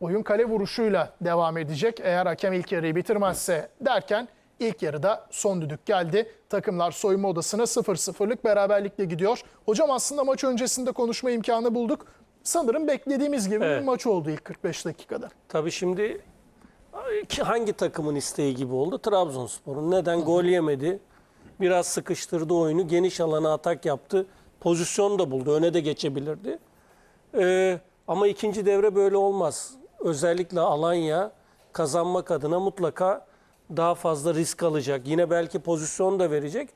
oyun kale vuruşuyla devam edecek. Eğer hakem ilk yarıyı bitirmezse derken ilk yarıda son düdük geldi. Takımlar soyunma odasına 0-0'lık beraberlikle gidiyor. Hocam aslında maç öncesinde konuşma imkanı bulduk. Sanırım beklediğimiz gibi Evet. bir maç oldu ilk 45 dakikada. Tabii şimdi hangi takımın isteği gibi oldu? Trabzonspor'un. Neden? Gol yemedi. Biraz sıkıştırdı oyunu. Geniş alana atak yaptı. Pozisyon da buldu. Öne de geçebilirdi. Ee, ama ikinci devre böyle olmaz. Özellikle Alanya kazanmak adına mutlaka daha fazla risk alacak. Yine belki pozisyon da verecek.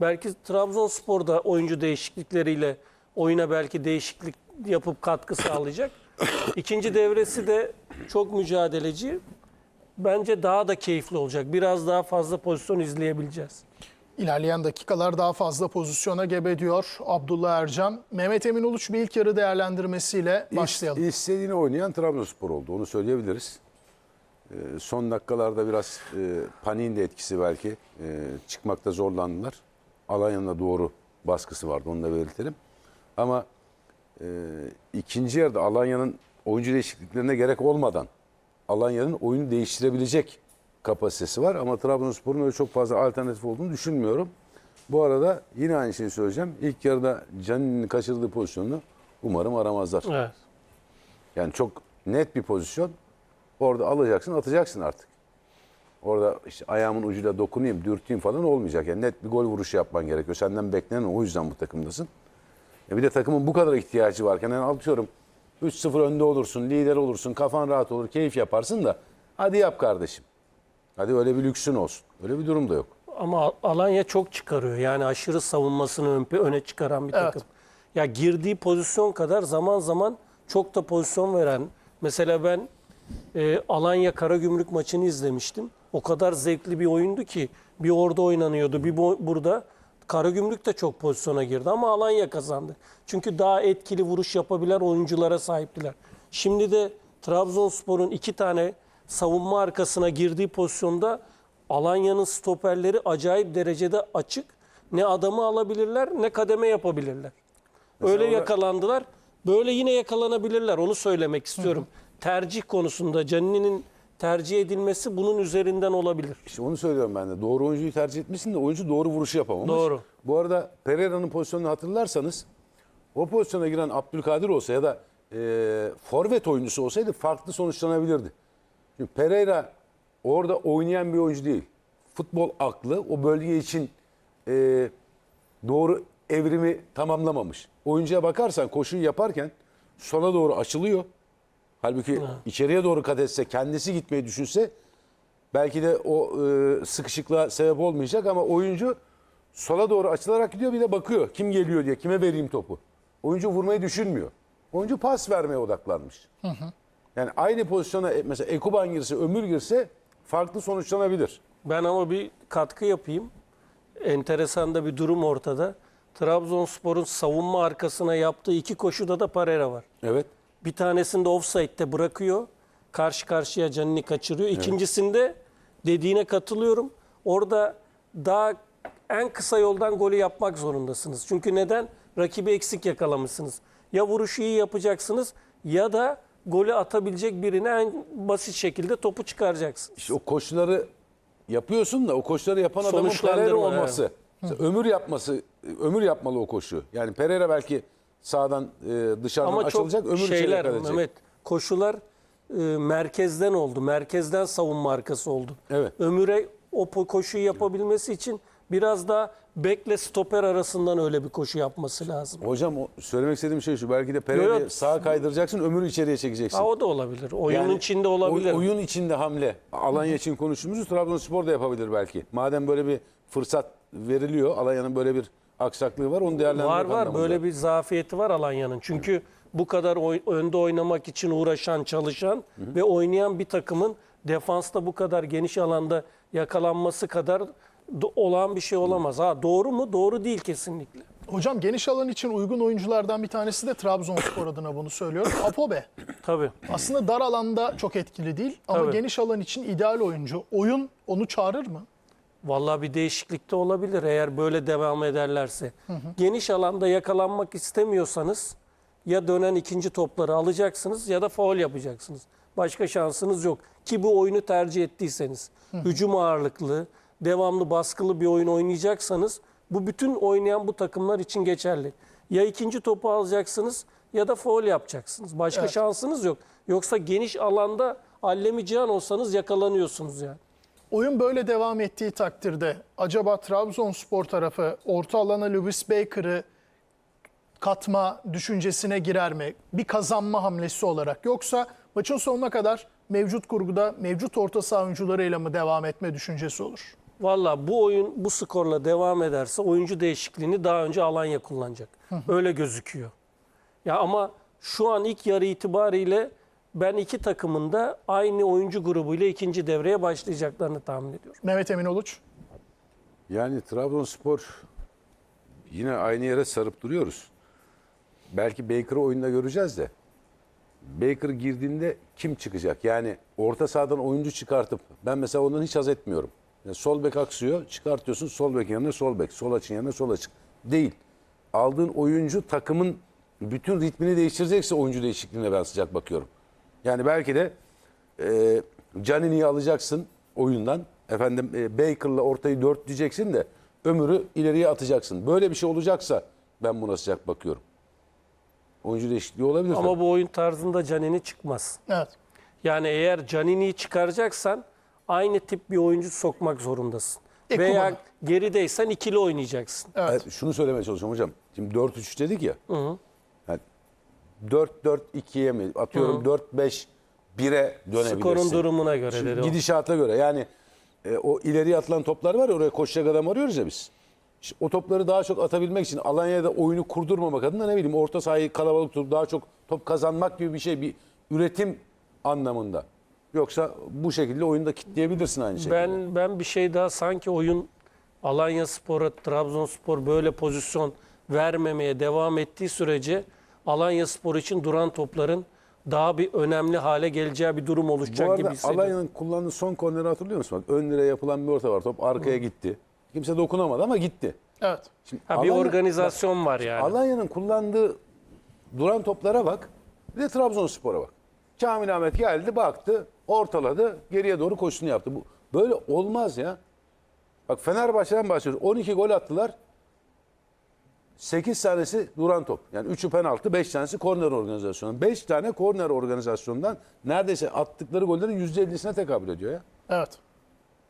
Belki Trabzonspor da oyuncu değişiklikleriyle oyuna belki değişiklik yapıp katkı sağlayacak. İkinci devresi de çok mücadeleci. Bence daha da keyifli olacak. Biraz daha fazla pozisyon izleyebileceğiz. İlerleyen dakikalar daha fazla pozisyona gebe diyor Abdullah Ercan. Mehmet Emin Uluç bir ilk yarı değerlendirmesiyle başlayalım. İstediğini oynayan Trabzonspor oldu. Onu söyleyebiliriz. Ee, son dakikalarda biraz e, paniğin de etkisi belki. E, çıkmakta zorlandılar. Alanya'nın da doğru baskısı vardı. Onu da belirtelim. Ama e, ikinci yarıda Alanya'nın oyuncu değişikliklerine gerek olmadan Alanya'nın oyunu değiştirebilecek kapasitesi var. Ama Trabzonspor'un öyle çok fazla alternatif olduğunu düşünmüyorum. Bu arada yine aynı şeyi söyleyeceğim. İlk yarıda Canini'nin kaçırdığı pozisyonunu umarım aramazlar. Evet. Yani çok net bir pozisyon. Orada alacaksın, atacaksın artık. Orada işte ayağımın ucuyla dokunayım, dürteyim falan olmayacak. Yani net bir gol vuruşu yapman gerekiyor. Senden beklenen o yüzden bu takımdasın. E bir de takımın bu kadar ihtiyacı varken yani atıyorum 3-0 önde olursun, lider olursun, kafan rahat olur, keyif yaparsın da hadi yap kardeşim. Hadi öyle bir lüksün olsun. Öyle bir durum da yok. Ama Alanya çok çıkarıyor. Yani aşırı savunmasını ön- öne çıkaran bir Evet. takım. Ya girdiği pozisyon kadar zaman zaman çok da pozisyon veren. Mesela ben e, Alanya Karagümrük maçını izlemiştim. O kadar zevkli bir oyundu ki bir orada oynanıyordu, bir bu- burada. Karagümrük de çok pozisyona girdi ama Alanya kazandı. Çünkü daha etkili vuruş yapabilen oyunculara sahiptiler. Şimdi de Trabzonspor'un iki tane savunma arkasına girdiği pozisyonda Alanya'nın stoperleri acayip derecede açık. Ne adamı alabilirler ne kademe yapabilirler. Öyle orada- yakalandılar. Böyle yine yakalanabilirler. Onu söylemek istiyorum. Tercih konusunda Canini'nin tercih edilmesi bunun üzerinden olabilir. İşte onu söylüyorum ben de. Doğru oyuncuyu tercih etmişsin de oyuncu doğru vuruşu yapamamış. Doğru. Bu arada Pereira'nın pozisyonunu hatırlarsanız o pozisyona giren Abdülkadir olsa ya da e, forvet oyuncusu olsaydı farklı sonuçlanabilirdi. Şimdi Pereira orada oynayan bir oyuncu değil. Futbol aklı o bölge için e, doğru evrimi tamamlamamış. Oyuncuya bakarsan koşuyu yaparken sola doğru açılıyor. Halbuki içeriye doğru kat etse, kendisi gitmeyi düşünse belki de o e, sıkışıklığa sebep olmayacak ama oyuncu sola doğru açılarak gidiyor bir de bakıyor kim geliyor diye kime vereyim topu. Oyuncu vurmayı düşünmüyor. Oyuncu pas vermeye odaklanmış. Yani aynı pozisyona e, mesela Ekuban girse, Ömür girse farklı sonuçlanabilir. Ben ama bir katkı yapayım. Enteresan da bir durum ortada. Trabzonspor'un savunma arkasına yaptığı iki koşuda da Pereira var. Evet. Bir tanesinde offside'de bırakıyor. Karşı karşıya Canini kaçırıyor. İkincisinde dediğine katılıyorum. Orada daha en kısa yoldan golü yapmak zorundasınız. Çünkü neden? Rakibi eksik yakalamışsınız. Ya vuruşu iyi yapacaksınız ya da golü atabilecek birine en basit şekilde topu çıkaracaksınız. İşte o koşuları yapıyorsun da o koşuları yapan adamın Pereira olması. Mesela ömür yapması, ömür yapmalı o koşu. Yani Pereira belki sağdan e, dışarıdan Ama çok açılacak, ömür içeriye şeyler edecek. Mehmet koşular e, merkezden oldu. Merkezden savunma arkası oldu. Evet. Ömür'e o koşuyu yapabilmesi için biraz daha bekle stoper arasından öyle bir koşu yapması lazım. Hocam o, söylemek istediğim şey şu. Belki de Pereira'yı sağa kaydıracaksın, ömürü içeriye çekeceksin. Ha, o da olabilir. Oyunun Yani içinde olabilir. oy- oyun içinde hamle. Alanya için konuştuğumuzu Trabzonspor da yapabilir belki. Madem böyle bir fırsat veriliyor, Alanya'nın böyle bir aksaklığı var, onu değerlendirmek var var anlamında. böyle bir zafiyeti var Alanya'nın. Çünkü bu kadar oy- önde oynamak için uğraşan, çalışan ve oynayan bir takımın defansta bu kadar geniş alanda yakalanması kadar olağan bir şey olamaz. Ha doğru mu? Doğru değil kesinlikle. Hocam geniş alan için uygun oyunculardan bir tanesi de Trabzonspor adına bunu söylüyorum. Apobe. Tabii. Aslında dar alanda çok etkili değil ama Tabii. geniş alan için ideal oyuncu. Oyun onu çağırır mı? Vallahi bir değişiklik de olabilir eğer böyle devam ederlerse. Geniş alanda yakalanmak istemiyorsanız ya dönen ikinci topları alacaksınız ya da faul yapacaksınız. Başka şansınız yok. Ki bu oyunu tercih ettiyseniz. Hücum ağırlıklı, devamlı baskılı bir oyun oynayacaksanız bu bütün oynayan bu takımlar için geçerli. Ya ikinci topu alacaksınız ya da foul yapacaksınız. Başka Evet. şansınız yok. Yoksa geniş alanda allemi cihan olsanız yakalanıyorsunuz yani. Oyun böyle devam ettiği takdirde acaba Trabzonspor tarafı orta alana Lewis Baker'ı katma düşüncesine girer mi? Bir kazanma hamlesi olarak yoksa maçın sonuna kadar mevcut kurguda mevcut orta saha oyuncularıyla mı devam etme düşüncesi olur? Valla bu oyun bu skorla devam ederse oyuncu değişikliğini daha önce Alanya kullanacak. Öyle gözüküyor. Ya ama şu an ilk yarı itibariyle ben iki takımın da aynı oyuncu grubuyla ikinci devreye başlayacaklarını tahmin ediyorum. Mehmet Emin Uluç. Yani Trabzonspor yine aynı yere sarıp duruyoruz. Belki Baker'ı oyunda göreceğiz de. Baker girdiğinde kim çıkacak? Yani orta sahadan oyuncu çıkartıp ben mesela ondan hiç haz etmiyorum. Yani sol bek aksıyor, çıkartıyorsun sol bek yanına sol bek, sol açın yanına sol açık. Değil. Aldığın oyuncu takımın bütün ritmini değiştirecekse oyuncu değişikliğine ben sıcak bakıyorum. Yani belki de e, Canini'yi alacaksın oyundan. Efendim e, Baker'la ortayı dört diyeceksin de ömürü ileriye atacaksın. Böyle bir şey olacaksa ben buna sıcak bakıyorum. Oyuncu değişikliği olabilir. tabii. Ama bu oyun tarzında Canini çıkmaz. Evet. Yani eğer Canini'yi çıkaracaksan aynı tip bir oyuncu sokmak zorundasın. Ekuban'ı. Veya gerideysen ikili oynayacaksın. Evet. Evet, şunu söylemeye çalışıyorum hocam. Şimdi 4-3 dedik ya. Yani 4-4-2'ye mi atıyorum 4-5-1'e dönebilirsin. Skorun durumuna göre Şimdi dedi o. Gidişata göre yani e, o ileriye atılan toplar var ya oraya koşacak adam arıyoruz ya biz. İşte o topları daha çok atabilmek için Alanya'da oyunu kurdurmamak adına ne bileyim orta sahayı kalabalık tutup daha çok top kazanmak gibi bir şey bir üretim anlamında. Yoksa bu şekilde oyunda kitleyebilirsin aynı şekilde. Ben ben bir şey daha sanki oyun Alanya Spor'a Trabzonspor böyle pozisyon vermemeye devam ettiği sürece Alanya Spor için duran topların daha bir önemli hale geleceği bir durum Bu oluşacak gibi arada hissediyorum. Alanya'nın kullandığı son korneri hatırlıyor musun? Bak ön direğe yapılan bir orta var. Top arkaya gitti. Kimse dokunamadı ama gitti. Evet. Şimdi Ha, bir Alanya- organizasyon var yani. Alanya'nın kullandığı duran toplara bak. Bir de Trabzonspor'a bak. Kamil Ahmet geldi, baktı, ortaladı, geriye doğru koşusunu yaptı. Bu böyle olmaz ya. Bak Fenerbahçe'den bahsediyoruz. 12 gol attılar. 8 tanesi duran top. Yani 3'ü penaltı, 5 tanesi korner organizasyonu. 5 tane korner organizasyondan neredeyse attıkları gollerin %50'sine tekabül ediyor ya. Evet.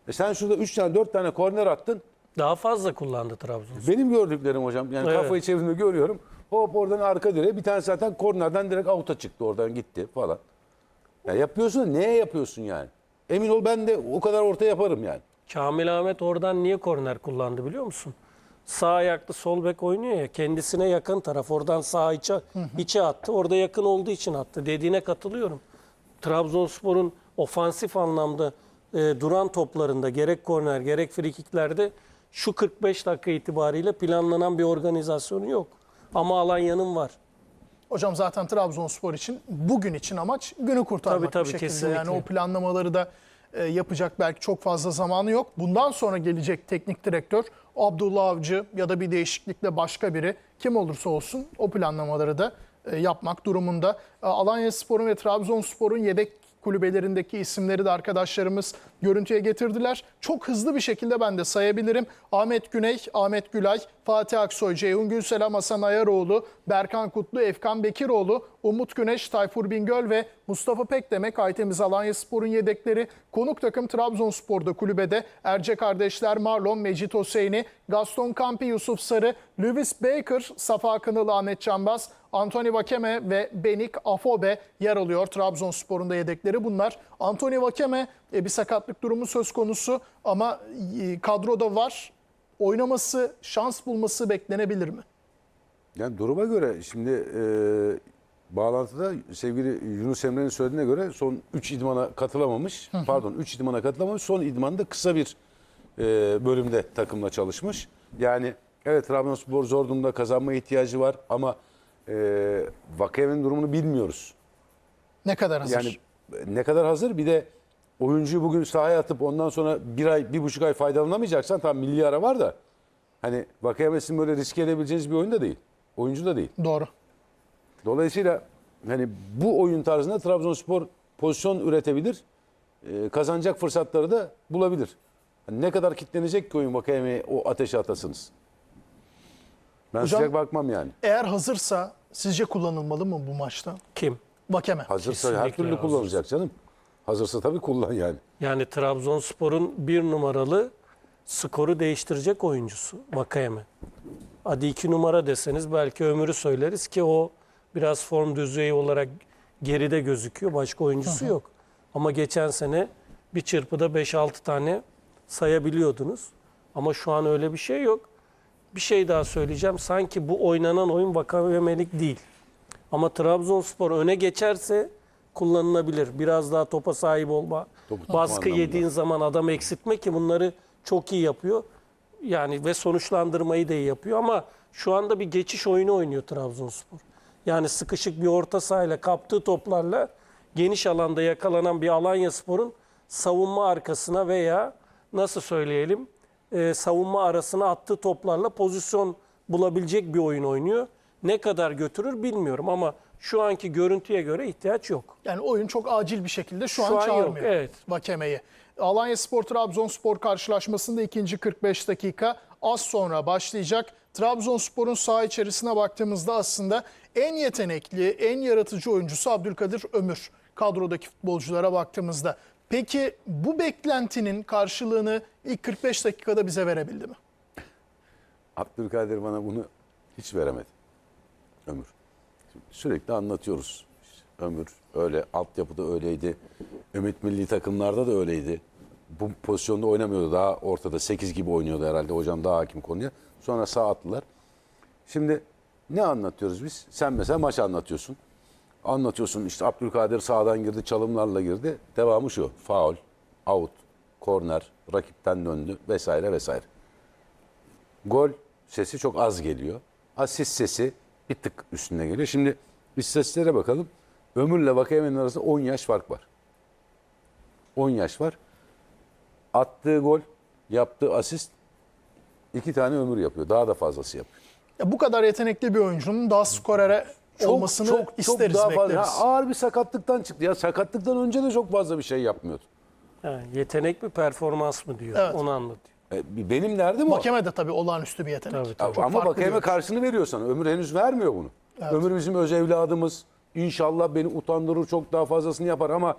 E sen şurada 3 tane 4 tane korner attın. Daha fazla kullandı Trabzonspor. Benim gördüklerim hocam. Yani Evet. kafayı çevirdiğimde görüyorum. Hop oradan arka direğe bir tane zaten kornerden direkt avuta çıktı. Oradan gitti falan. Ya yapıyorsun da neye yapıyorsun yani? Emin ol ben de o kadar orta yaparım yani. Kamil Ahmet oradan niye korner kullandı biliyor musun? Sağ ayaklı sol bek oynuyor ya kendisine yakın taraf oradan sağ içe, içe attı. Orada yakın olduğu için attı. Dediğine katılıyorum. Trabzonspor'un ofansif anlamda e, duran toplarında gerek korner gerek frikiklerde şu 45 dakika itibariyle planlanan bir organizasyonu yok. Ama Alanya'nın var. Hocam zaten Trabzonspor için bugün için amaç günü kurtarmak Tabii, tabii, bir şekilde. kesinlikle. Yani o planlamaları da e, yapacak belki çok fazla zamanı yok. Bundan sonra gelecek teknik direktör Abdullah Avcı ya da bir değişiklikle başka biri kim olursa olsun o planlamaları da e, yapmak durumunda. E, Alanya Spor'un ve Trabzonspor'un yedek kulübelerindeki isimleri de arkadaşlarımız görüntüye getirdiler. Çok hızlı bir şekilde ben de sayabilirim. Ahmet Güney, Ahmet Gülay, Fatih Aksoy, Ceyhun Gülselam, Hasan Ayaroğlu, Berkan Kutlu, Efkan Bekiroğlu, Umut Güneş, Tayfur Bingöl ve Mustafa Pekdemek Aytemiz Alanya Spor'un yedekleri. Konuk takım Trabzonspor'da kulübede Erce kardeşler Marlon, Mecit Hoseyni, Gaston Campi, Yusuf Sarı, Lewis Baker, Safa Kınılı, Ahmet Canbaz, Anthony Vakeme ve Benik Afobe yer alıyor Trabzonspor'un da yedekleri bunlar. Anthony Vakeme e, bir sakatlık durumu söz konusu ama e, kadroda var. Oynaması, şans bulması beklenebilir mi? Yani duruma göre şimdi e, bağlantıda sevgili Yunus Emre'nin söylediğine göre son 3 idmana katılamamış. Pardon 3 idmana katılamamış. Son idmanda kısa bir e, bölümde takımla çalışmış. Yani evet Trabzonspor zor durumda kazanma ihtiyacı var ama e, Vakayeme'nin durumunu bilmiyoruz. Ne kadar hazır? Yani ne kadar hazır bir de oyuncuyu bugün sahaya atıp ondan sonra bir ay, bir buçuk ay faydalanamayacaksan tam milli ara var da hani Vakayemes'in böyle riske edebileceğiniz bir oyun da değil. Oyuncu da değil. Doğru. Dolayısıyla hani bu oyun tarzında Trabzonspor pozisyon üretebilir. e, kazanacak fırsatları da bulabilir. Yani ne kadar kitlenecek ki oyun Vakayeme'ye o ateşe atasınız. Ben Hocam- sıcak bakmam yani. Eğer hazırsa sizce kullanılmalı mı bu maçta? Kim? Vakeme. Hazırsa her Kesinlikle türlü hazır. kullanacak canım. Hazırsa tabii kullan yani. Yani Trabzonspor'un bir numaralı skoru değiştirecek oyuncusu Vakayeme. Hadi iki numara deseniz belki Ömür'ü söyleriz ki o biraz form düzeyi olarak geride gözüküyor. Başka oyuncusu yok. Ama geçen sene bir çırpıda 5-6 tane sayabiliyordunuz. Ama şu an öyle bir şey yok. Bir şey daha söyleyeceğim. Sanki bu oynanan oyun Vakayemelik değil. Ama Trabzonspor öne geçerse kullanılabilir. Biraz daha topa sahip olma. Topu Baskı anlamında. yediğin zaman adam eksiltme ki bunları çok iyi yapıyor. Yani ve sonuçlandırmayı da iyi yapıyor ama şu anda bir geçiş oyunu oynuyor Trabzonspor. Yani sıkışık bir orta sahayla kaptığı toplarla geniş alanda yakalanan bir Alanya Spor'un savunma arkasına veya nasıl söyleyelim e, savunma arasına attığı toplarla pozisyon bulabilecek bir oyun oynuyor. Ne kadar götürür bilmiyorum ama şu anki görüntüye göre ihtiyaç yok. Yani oyun çok acil bir şekilde şu, Şu an an yok, çağırmıyor evet. Vakeme'yi. Alanya Spor Trabzonspor karşılaşmasında ikinci 45 dakika az sonra başlayacak. Trabzonspor'un saha içerisine baktığımızda aslında en yetenekli, en yaratıcı oyuncusu Abdülkadir Ömür. Kadrodaki futbolculara baktığımızda. Peki bu beklentinin karşılığını ilk 45 dakikada bize verebildi mi? Abdülkadir bana bunu hiç veremedi. Ömür. Sürekli anlatıyoruz. İşte Ömür öyle, altyapıda öyleydi. Ümit milli takımlarda da öyleydi. Bu pozisyonda oynamıyordu. Daha ortada 8 gibi oynuyordu herhalde. Hocam daha hakim konuya. Sonra sağ attılar. Şimdi ne anlatıyoruz biz? Sen mesela maç anlatıyorsun. Anlatıyorsun işte Abdülkadir sağdan girdi, çalımlarla girdi. Devamı şu. Faul, out, korner, rakipten döndü vesaire vesaire. Gol sesi çok az geliyor. Asist sesi bir tık üstüne geliyor. Şimdi istatistiklere bakalım. Ömürle Vakayeme'nin arasında 10 yaş fark var. 10 yaş var. Attığı gol, yaptığı asist iki tane ömür yapıyor. Daha da fazlası yapıyor. Ya bu kadar yetenekli bir oyuncunun daha skorere olmasını isteriz, daha fazla. bekleriz. Ha, ağır bir sakatlıktan çıktı. Ya sakatlıktan önce de çok fazla bir şey yapmıyordu. Ha, yetenek mi performans mı diyor. Evet. Onu anlatıyor. E, benim derdim o. Vakeme de tabii olağanüstü bir yetenek. Tabii, Ama Çok Vakayeme bir- karşını veriyor sana. Ömür henüz vermiyor bunu. Ömür bizim öz evladımız. İnşallah beni utandırır çok daha fazlasını yapar ama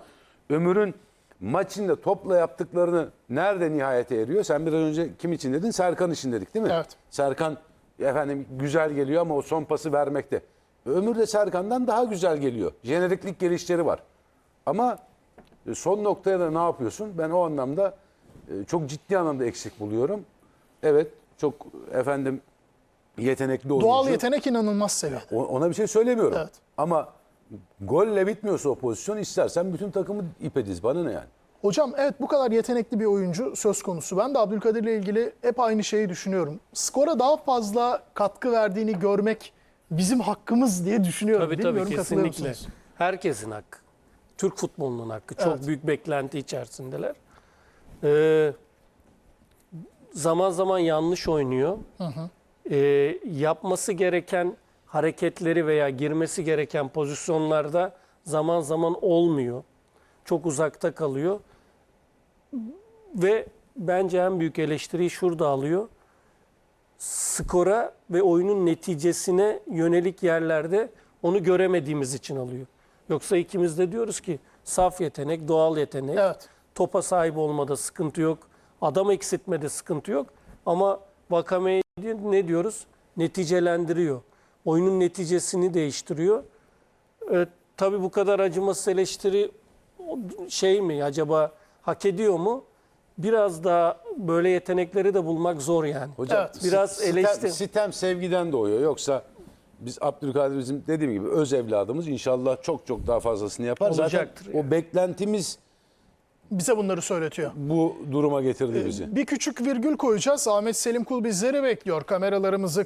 Ömür'ün maçında topla yaptıklarını nerede nihayete eriyor? Sen biraz önce kim için dedin? Serkan için dedik değil mi? Evet. Serkan efendim güzel geliyor ama o son pası vermekte. Ömür de Serkan'dan daha güzel geliyor. Jeneriklik gelişleri var. Ama son noktaya da ne yapıyorsun? Ben o anlamda çok ciddi anlamda eksik buluyorum. Evet çok efendim yetenekli oyuncu. Doğal yetenek inanılmaz seviyede. O- Ona bir şey söylemiyorum. Evet. Ama golle bitmiyorsa o pozisyon istersen bütün takımı ipe diz. Bana ne yani? Hocam evet bu kadar yetenekli bir oyuncu söz konusu. Ben de Abdülkadir'le ilgili hep aynı şeyi düşünüyorum. Skora daha fazla katkı verdiğini görmek bizim hakkımız diye düşünüyorum. Tabii Bilmiyorum tabii katılıyor kesinlikle. musunuz? Herkesin hakkı. Türk futbolunun hakkı. Çok Evet. büyük beklenti içerisindeler. Ee, zaman zaman yanlış oynuyor. Ee, yapması gereken hareketleri veya girmesi gereken pozisyonlarda zaman zaman olmuyor. Çok uzakta kalıyor. Ve bence en büyük eleştiriyi şurada alıyor. Skora ve oyunun neticesine yönelik yerlerde onu göremediğimiz için alıyor. Yoksa ikimiz de diyoruz ki saf yetenek, doğal yetenek. Evet. Topa sahip olmada sıkıntı yok. Adam eksiltmede sıkıntı yok. Ama Vakame'ye ne diyoruz? Neticelendiriyor. Oyunun neticesini değiştiriyor. Ee, tabii bu kadar acımasız eleştiri şey mi acaba hak ediyor mu? Biraz daha böyle yetenekleri de bulmak zor yani. Hocam Evet. Biraz sitem, eleştir- sitem sevgiden doğuyor. Yoksa biz Abdülkadir bizim dediğim gibi öz evladımız. İnşallah çok çok daha fazlasını yapar. Olacaktır Zaten o beklentimiz Bize bunları söyletiyor. bu duruma getirdi bizi. Bir küçük virgül koyacağız. Ahmet Selim Kul bizleri bekliyor. Kameralarımızı